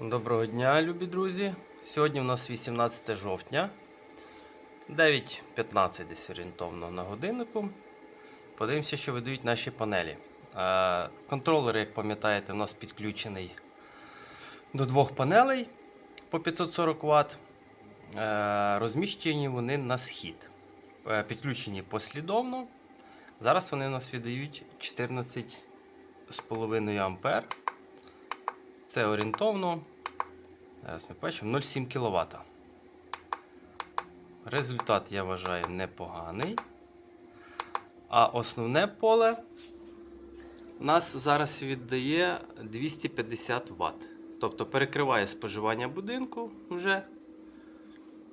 Доброго дня, любі друзі. Сьогодні у нас 18 жовтня, 9.15 десь орієнтовно на годиннику. Подивимося, що видають наші панелі. Е, Контролер, як пам'ятаєте, у нас підключений до двох панелей по 540 Вт. Е, Розміщені вони на схід. Е, Підключені послідовно. Зараз вони у нас віддають 14,5 ампер. Це орієнтовно. Зараз ми бачимо 0,7 кВт. Результат, я вважаю, непоганий. А основне поле у нас зараз віддає 250 Вт. Тобто перекриває споживання будинку вже.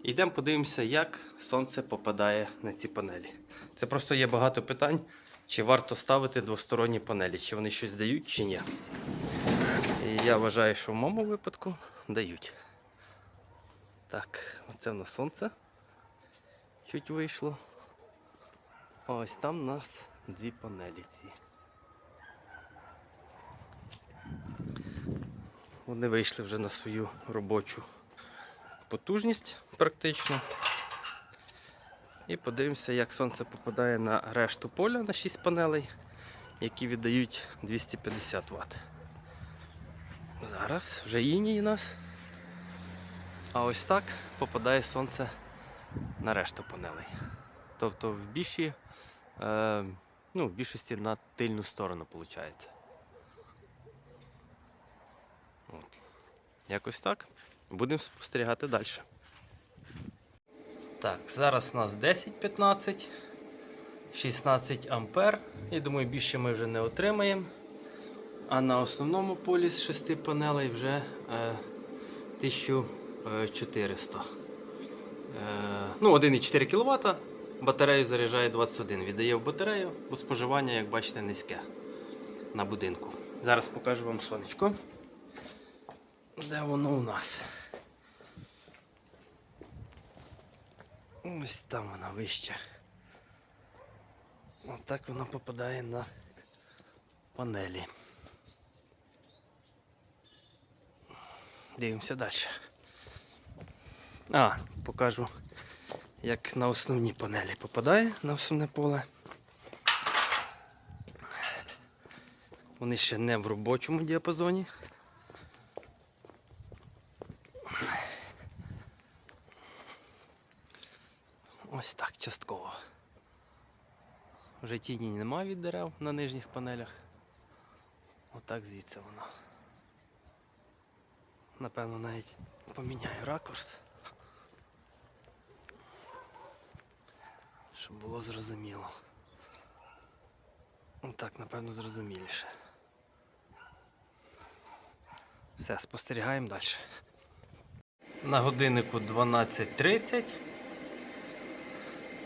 Йдемо подивимося, як сонце попадає на ці панелі. Це просто є багато питань, чи варто ставити двосторонні панелі, чи вони щось дають, чи ні. І я вважаю, що в моєму випадку дають. Так, оце в нас сонце. Чуть вийшло. Ось там у нас дві панелі ці. Вони вийшли вже на свою робочу потужність практично. І подивимося, як сонце попадає на решту поля на 6 панелей, які віддають 250 Вт. Зараз вже іній у нас. А ось так попадає сонце на решту панелей. Тобто в більші, е, ну, в більшості на тильну сторону виходить. От. Якось так. Будемо спостерігати далі. Так, зараз у нас 10-15, 16 ампер. Я думаю, більше ми вже не отримаємо. А на основному полі з 6 панелей вже е, 1400. Е, ну, 1,4 кВт. Батарею заряджає 21. Віддає в батарею, бо споживання, як бачите, низьке на будинку. Зараз покажу вам сонечко. Де воно у нас? Ось там вона вище. Отак воно попадає на панелі. Дивимося далі. А, покажу, як на основні панелі попадає на основне поле. Вони ще не в робочому діапазоні. Ось так частково. Вже тіні немає від дерев на нижніх панелях. Отак звідси воно. Напевно, навіть поміняю ракурс. Щоб було зрозуміло. Отак, напевно, зрозуміліше. Все, спостерігаємо далі. На годиннику 12.30.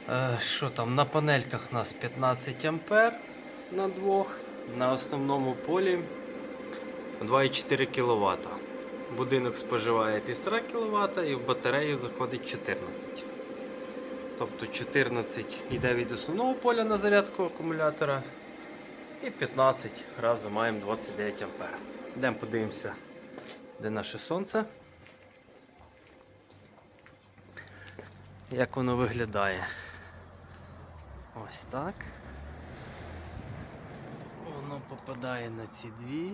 Е, Що там? На панельках у нас 15 ампер на двох, на основному полі 2,4 кВт. Будинок споживає 1,5 кВт і в батарею заходить 14. Тобто 14 йде від основного поля на зарядку акумулятора. І 15 разом маємо 29 ампер. Йдемо подивимося, де наше сонце. Як воно виглядає. Ось так. Воно попадає на ці дві.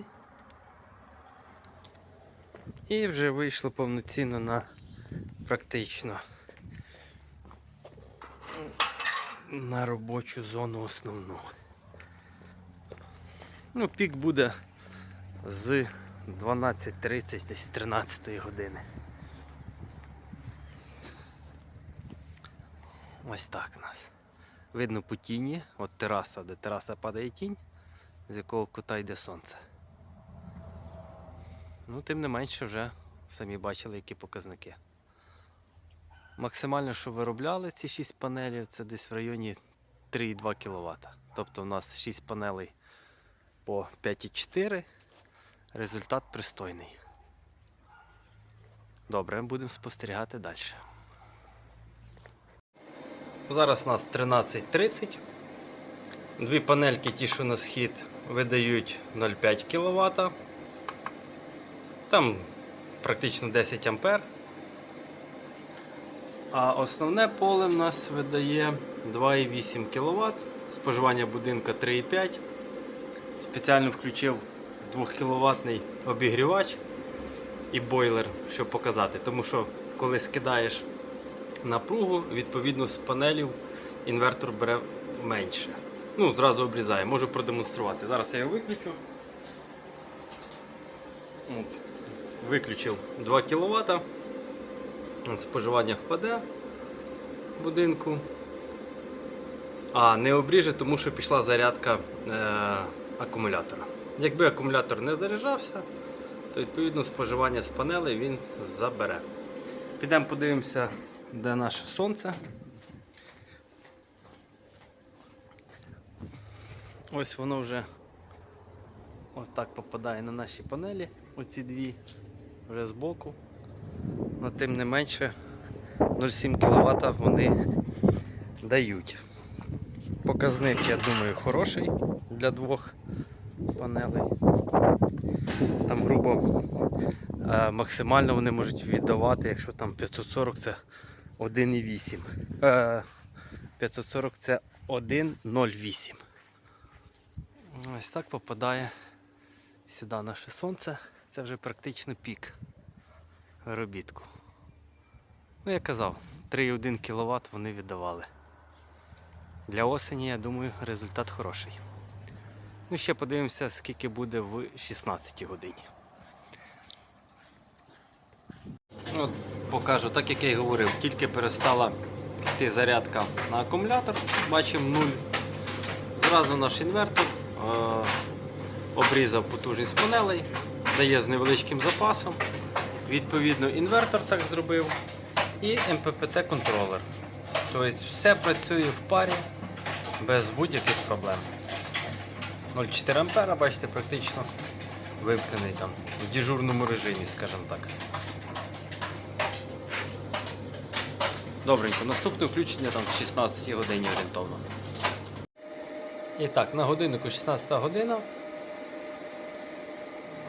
І вже вийшло повноцінно на практично на робочу зону основну. Ну, пік буде з 12.30 десь з 13 години. Ось так у нас. Видно по тіні, от тераса, де тераса падає тінь, з якого кута йде сонце. Ну, тим не менше вже самі бачили, які показники. Максимально, що виробляли ці 6 панелів, це десь в районі 3,2 кВт. Тобто у нас 6 панелей по 5,4. Результат пристойний. Добре, будемо спостерігати далі. Зараз у нас 13.30. Дві панельки, ті, що на схід, видають 0,5 кВт. Там практично 10 ампер. А основне поле в нас видає 2,8 кВт, споживання будинка 3,5. Спеціально включив 2 кВт обігрівач і бойлер, щоб показати. Тому що коли скидаєш напругу, відповідно з панелів інвертор бере менше. Ну, зразу обрізає, можу продемонструвати. Зараз я його виключу. От. Виключив 2 кВт. Споживання впаде в будинку. А, не обріже, тому що пішла зарядка е, акумулятора. Якби акумулятор не заряджався, то відповідно споживання з панелей він забере. Підемо подивимося, де наше сонце. Ось воно вже ось так попадає на наші панелі, оці дві вже збоку. Но тим не менше 0,7 кВт вони дають. Показник, я думаю, хороший для двох панелей. Там грубо е, максимально вони можуть віддавати, якщо там 540 це 1,8. Е, 540 це 1,08. Ось так попадає сюди наше сонце. Це вже практично пік виробітку. Ну, я казав, 3,1 кВт вони віддавали. Для осені, я думаю, результат хороший. Ну, ще подивимося, скільки буде в 16 годині. От покажу, так як я і говорив, тільки перестала йти зарядка на акумулятор, бачимо 0. Зразу наш інвертор е, обрізав потужність панелей, дає з невеличким запасом. Відповідно, інвертор так зробив і МППТ контролер. Тобто все працює в парі без будь-яких проблем. 0,4 ампера, бачите, практично вимкнений там в дежурному режимі, скажімо так. Добренько, наступне включення там в 16 годині орієнтовно. І так, на годиннику 16 година.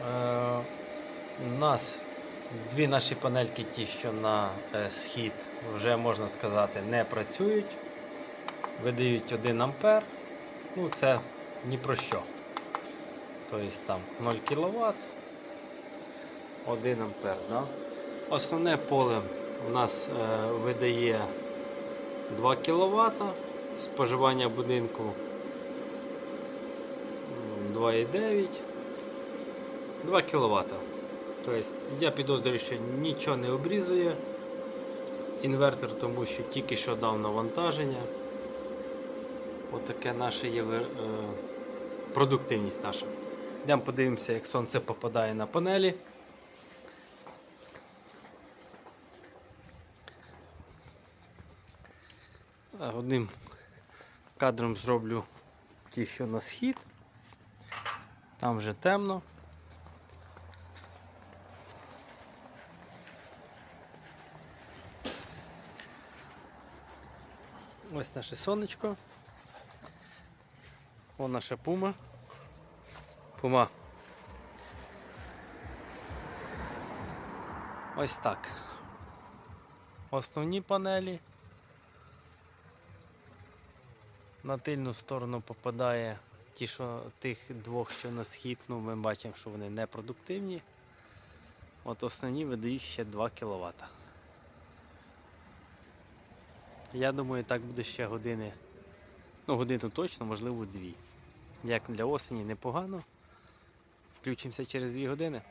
Е, у нас дві наші панельки, ті, що на е, схід, вже можна сказати, не працюють. Видають 1 ампер. Ну, це ні про що. Тобто там 0 кВт, 1 ампер. Да? Основне поле у нас е, видає 2 кВт, споживання будинку м, 2,9, 2 кВт. Тобто я підозрюю, що нічого не обрізує інвертор, тому що тільки що дав навантаження. Отаке наше є е, продуктивність наша. Йдемо подивимося, як сонце попадає на панелі. Одним кадром зроблю ті, що на схід. Там вже темно. Ось наше сонечко. О наша пума. Пума. Ось так. Основні панелі. На тильну сторону попадає ті, що тих двох, що на схід, ну ми бачимо, що вони непродуктивні. От основні видають ще 2 кВт. Я думаю, так буде ще години. Ну, годину точно, можливо, дві. Як для осені непогано. Включимося через дві години.